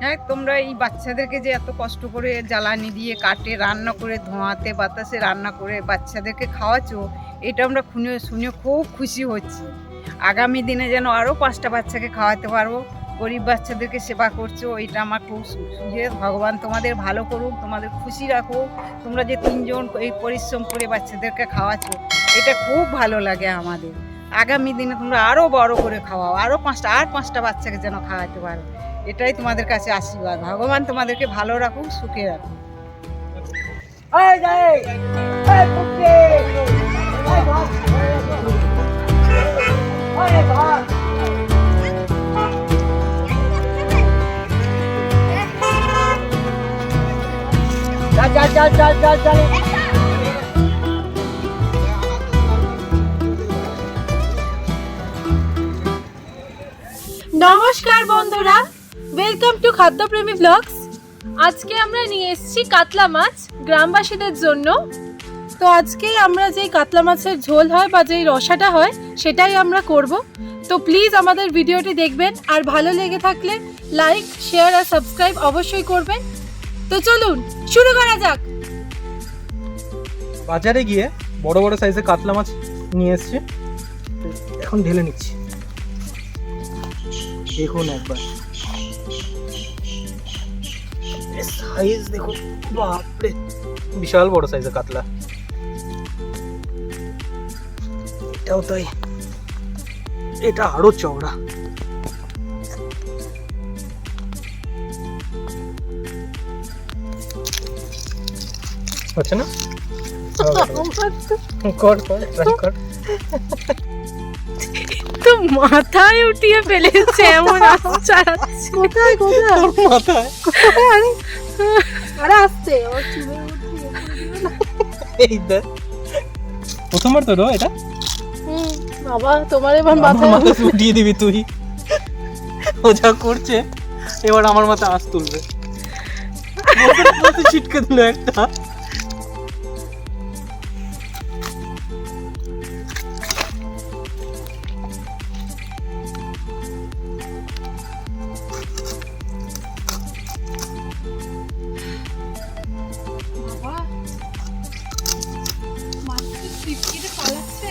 হ্যাঁ তোমরা এই বাচ্চাদেরকে যে এত কষ্ট করে জ্বালানি দিয়ে কাটে, রান্না করে ধোঁয়াতে, বাতাসে রান্না করে বাচ্চাদেরকে খাওয়াচ্ছো, এটা আমরা শুনে শুনে খুব খুশি হচ্ছি। আগামী দিনে যেন আরও পাঁচটা বাচ্চাকে খাওয়াতে পারব গরিব বাচ্চাদেরকে সেবা করছ, এটা আমার খুব সুখে, ভগবান তোমাদের ভালো করুক, তোমাদের খুশি রাখো তোমরা যে তিনজন এই পরিশ্রম করে বাচ্চাদেরকে খাওয়াচ্ছো, এটা খুব ভালো লাগে আমাদের। আগামী দিনে তোমরা আরও বড় করে খাওয়াও, আরও পাঁচটা, আর পাঁচটা বাচ্চাকে যেন খাওয়াতে পারো। এটাই তোমাদের কাছে আশীর্বাদ। ভগবান তোমাদেরকে ভালো রাখুক সুখে রাখুক। নমস্কার বন্ধুরা ওয়েলকাম টু খাদ্যপ্রেমী ব্লগস আজকে আমরা নিয়ে এসেছি কাতলা মাছ গ্রামবাসীদের জন্য। তো আজকে আমরা যেই কাতলা মাছের ঝোল হয় বা যেই রসাটা হয়, সেটাই আমরা করব। তো প্লিজ আমাদের ভিডিওটি দেখবেন, আর ভালো লেগে থাকলে লাইক শেয়ার আর সাবস্ক্রাইব অবশ্যই করবেন। তো চলুন, শুরু করা যাক। বাজারে গিয়ে বড় বড় সাইজের কাতলা মাছ নিয়ে এসছে। এখন ঢেলে নিচ্ছি। দেখুন একবার। সাইজ দেখুন বাপরে বিশাল বড় সাইজের কাতলা এটাও তাই এটা আরও চওড়া হচ্ছে না কর কর ট্রাই কর তো মাথায় উঠিয়ে ফেলেছে এমন আশ্চর্য কোথায় কোথায় তোর মাথায় আরে আসতে এই দেখ। প্রথমবার তো রো এটা? বাবা তোমার এবার মাথায় মাথা উঠিয়ে দিবি তুই। ও যা করছে এবার আমার মাথা আস তুলবে। ছিটকে দিল একটা। পালাচ্ছে।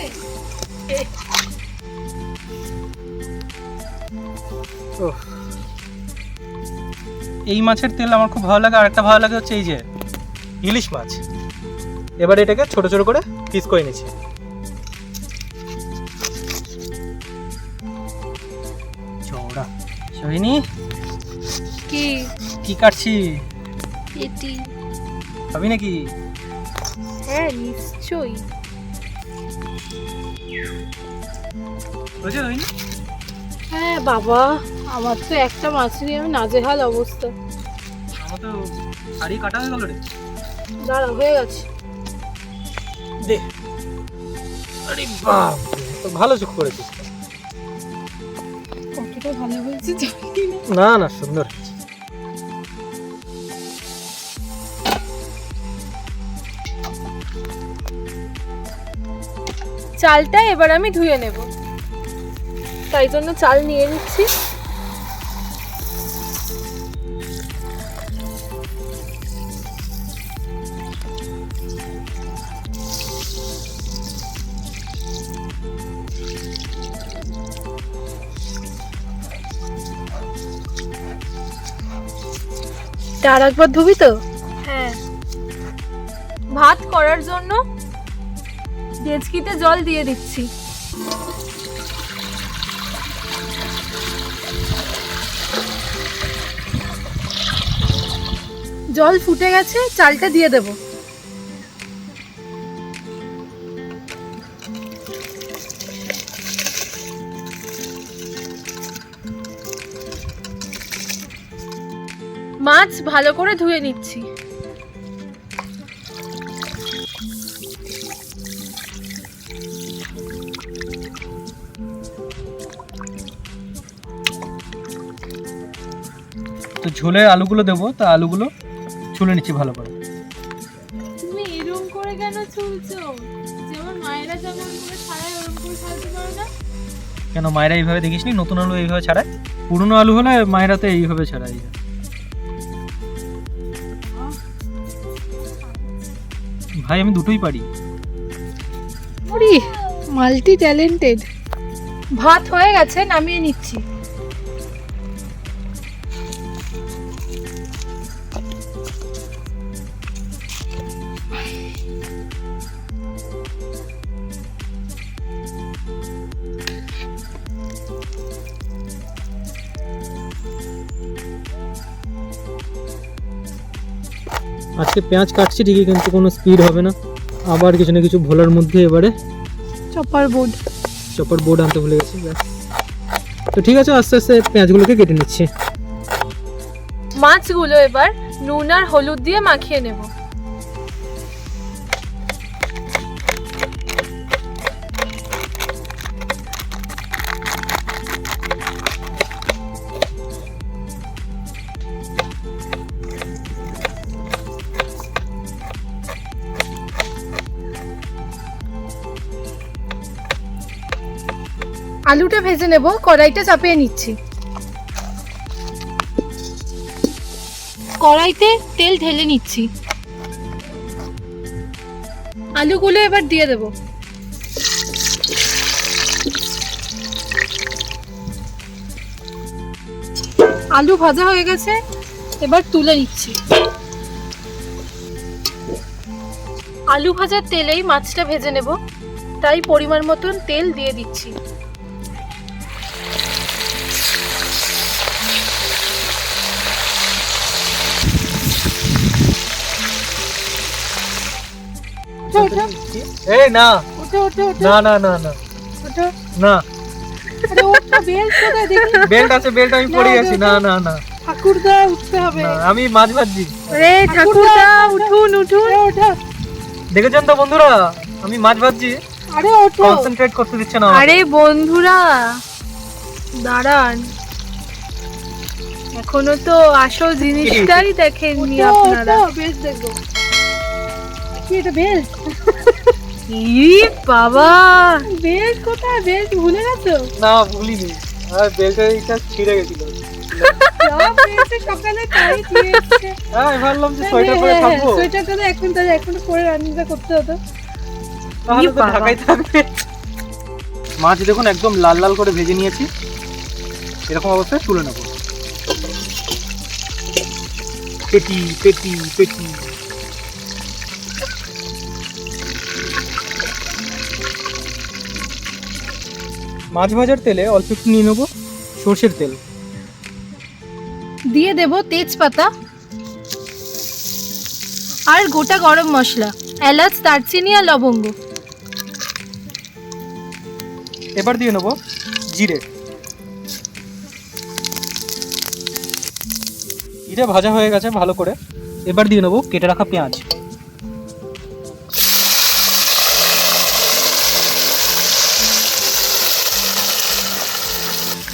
এই মাছের তেল আমার খুব ভালো লাগে আর একটা ভালো লাগে হচ্ছে এই যে ইলিশ মাছ। এবার এটাকে ছোট ছোট করে পিস করে নিচ্ছি। চওড়া। কি? কি কাটছি? এটি খাবি নাকি? হ্যাঁ নিশ্চয়ই। হ্যাঁ বাবা আমার তো একটা মাছ নিয়ে আমি নাজেহাল অবস্থা। আমার তো শাড়ি কাটা হয়ে গেল রে। দাঁড়া হয়ে গেছে। দে। আরে বাপ তো ভালো চুক করেছিস কতটা ভালো হয়েছে না। না না সুন্দর হয়েছে। চালটা এবার আমি ধুয়ে নেব। তাই জন্য চাল নিয়ে নিচ্ছি। আর একবার ধুবি তো? হ্যাঁ। ভাত করার জন্য ডেচকিতে জল দিয়ে দিচ্ছি। জল ফুটে গেছে, চালটা দিয়ে দেব। মাছ ভালো করে ধুয়ে নিচ্ছি। ঝোলে আলুগুলো দেবো তা আলুগুলো ছুলে নিচ্ছি ভালো করে। তুমি এরকম করে কেন ছুলছো? যেমন মায়েরা যেমন করে ছাড়ায় ওরকম করে ছাড়তে না? কেন মায়েরা এইভাবে দেখিসনি? নতুন আলু এইভাবে ছাড়ায়? পুরনো আলু হলে মায়েরা তো এইভাবে ছাড়ায়। ভাই আমি দুটোই পারি। ওরে মাল্টি ট্যালেন্টেড ভাত হয়ে গেছে নামিয়ে নিচ্ছি। আজকে পেঁয়াজ কাটছি ঠিকই কিন্তু কোনো স্পিড হবে না। আবার কিছু না কিছু ভোলার মধ্যে এবারে চপার বোর্ড। চপার বোর্ড আনতে ভুলে গেছি তো ঠিক আছে আস্তে আস্তে পেঁয়াজগুলোকে কেটে নিচ্ছি। মাছগুলো এবার নুন আর হলুদ দিয়ে মাখিয়ে নেব। আলুটা ভেজে নেব কড়াইটা চাপিয়ে নিচ্ছি। কড়াইতে তেল ঢেলে নিচ্ছি। আলুগুলো এবার দিয়ে দেব। আলু ভাজা হয়ে গেছে, এবার তুলে নিচ্ছি। আলু ভাজার তেলেই মাছটা ভেজে নেব, তাই পরিমাণ মতন তেল দিয়ে দিচ্ছি। ওঠো, ওঠো, এই না। ওঠো, ওঠো, ওঠো, না না না না। ওঠো। না। আরে ওঠো, বেল কোথায়? দেখি? বেল্ট আছে বেল্ট আমি পরে গেছি না না। না ঠাকুরদা উঠতে হবে। আমি মাছ ভাজছি। আরে ঠাকুরদা উঠুন উঠুন। ওঠো। দেখেছেন তো বন্ধুরা? আমি মাছ ভাজছি। আরে ওঠো। কনসেন্ট্রেট করতে দিচ্ছে না আরে বন্ধুরা দাঁড়ান। এখনও তো আসল জিনিসটাই দেখেননি আপনারা। বেশ দেখব। কি এটা বেল্ট ই বাবা। বেল্ট কোথায়? বেল্ট ভুলে গেছো? না ভুলিনি। আর এইটা ছিঁড়ে গেছিল। সকালে তাই হ্যাঁ ভাবলাম যে সোয়েটার পরে থাকব। সোয়েটারটা তো এখন তাহলে এখন পরে রান্নাটা করতে হতো। তাহলে তো। থাকবে। মাছ দেখুন একদম লাল লাল করে ভেজে নিয়েছি। এরকম অবস্থায় তুলে নেব। পেটি পেটি পেটি। মাছ ভাজার তেলে অল্প একটু নিয়ে নেব সর্ষের তেল। দিয়ে দেব তেজপাতা আর গোটা গরম মশলা এলাচ দারচিনি আর লবঙ্গ। এবার দিয়ে নেব জিরে। জিরে ভাজা হয়ে গেছে ভালো করে। এবার দিয়ে নেব কেটে রাখা পেঁয়াজ।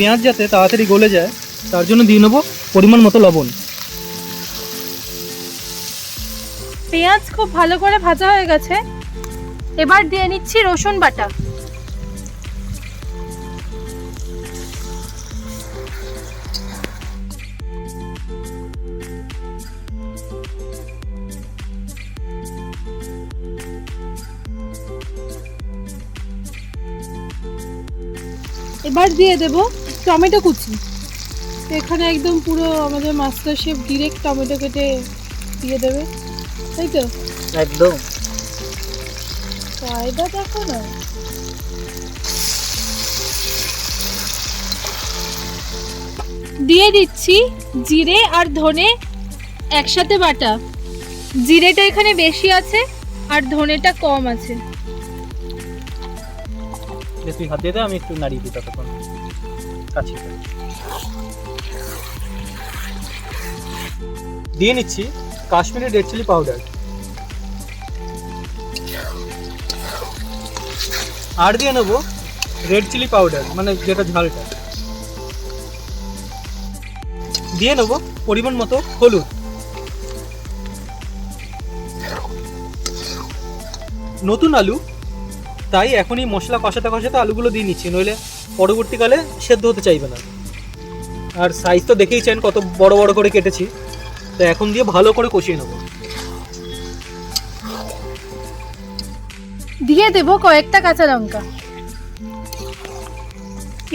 পেঁয়াজ যাতে তাড়াতাড়ি গলে যায়, তার জন্য দিয়ে নেব পরিমাণ মতো লবণ। পেঁয়াজ খুব ভালো করে ভাজা হয়ে গেছে। এবার দিয়ে নিচ্ছি রসুন বাটা। এবার দিয়ে দেব টমেটো কুচি। এখানে একদম পুরো আমাদের মাস্টার শেফ ডিরেক্ট টমেটো কেটে দিয়ে দেবে। তাই তো? একদম। কায়দা দেখো না। দিয়ে দিচ্ছি জিরে আর ধনে একসাথে বাটা। জিরেটা এখানে বেশি আছে আর ধনেটা কম আছে। তুই হাত দিয়ে দে আমি একটু নাড়িয়ে দিই ততক্ষণ। কাছে দিয়ে নিচ্ছি কাশ্মীরি রেড চিলি পাউডার আর দিয়ে নেব রেড চিলি পাউডার মানে যেটা ঝালটা। দিয়ে নেব পরিমাণ মতো হলুদ। নতুন আলু, তাই এখনই মশলা কষাতে কষাতে আলুগুলো দিয়ে নিচ্ছি, নইলে পরবর্তীকালে সেদ্ধ হতে চাইবে না। আর সাইজ তো দেখেই চান কত বড় বড় করে কেটেছি। তো এখন দিয়ে ভালো করে কষিয়ে নেব। দিয়ে দেব কয়েকটা কাঁচা লঙ্কা।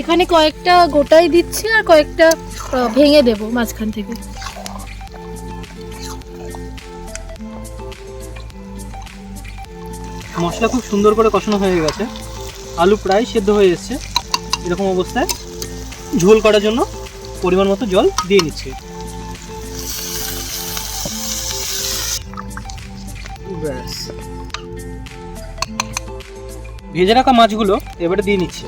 এখানে কয়েকটা গোটাই দিচ্ছি আর কয়েকটা ভেঙে দেব মাঝখান থেকে। মশলা খুব সুন্দর করে কষানো হয়ে গেছে। আলু প্রায় সেদ্ধ হয়ে এসছে। এরকম অবস্থায় ঝোল করার জন্য পরিমাণ মতো জল দিয়ে নিচ্ছে। ভেজে রাখা মাছগুলো এবারে দিয়ে নিচ্ছি।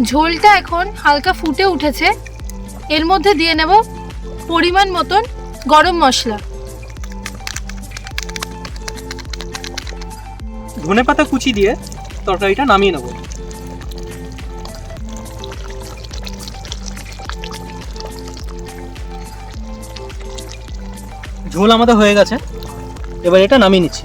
ঝোলটা এখন হালকা ফুটে উঠেছে। এর মধ্যে দিয়ে নেব পরিমাণ মতন গরম মশলা। ধনে পাতা কুচি দিয়ে তরকারিটা নামিয়ে নেব। ঝোল আমাদের হয়ে গেছে। এবার এটা নামিয়ে নিচ্ছি।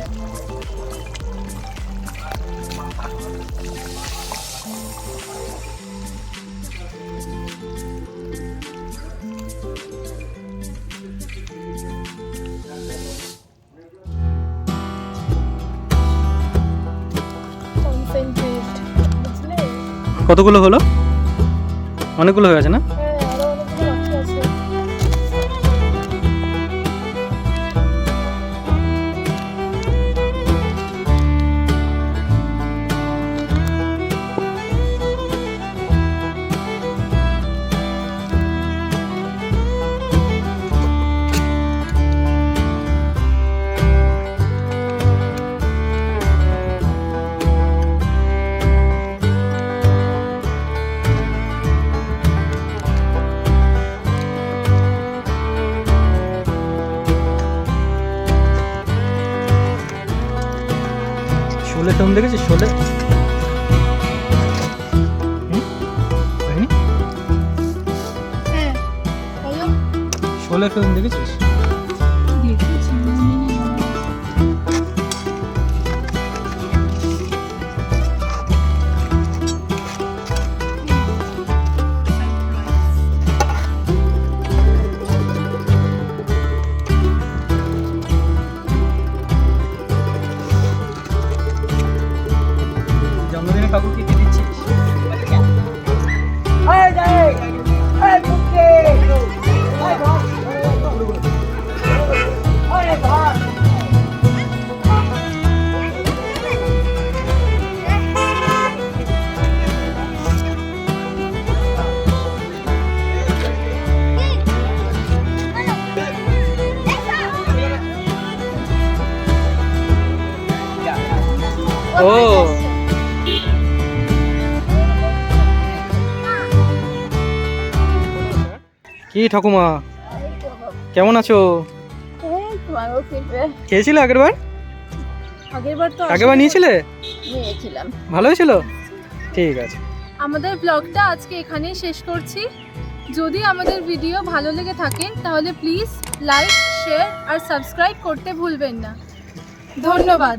কতগুলো হলো? অনেকগুলো হয়ে গেছে না? কেমন দেখেছিস শোলে? হ্যাঁ শোলে ফিল্ম দেখেছিস? কি ঠাকুমা? কেমন আছো? খেয়েছিলে আগের বার আগের বার নিয়েছিলে? নিয়েছিলাম। ভালো হয়েছিল ঠিক আছে। আমাদের ব্লগটা আজকে এখানেই শেষ করছি। যদি আমাদের ভিডিও ভালো লেগে থাকে তাহলে প্লিজ লাইক শেয়ার আর সাবস্ক্রাইব করতে ভুলবেন না। ধন্যবাদ।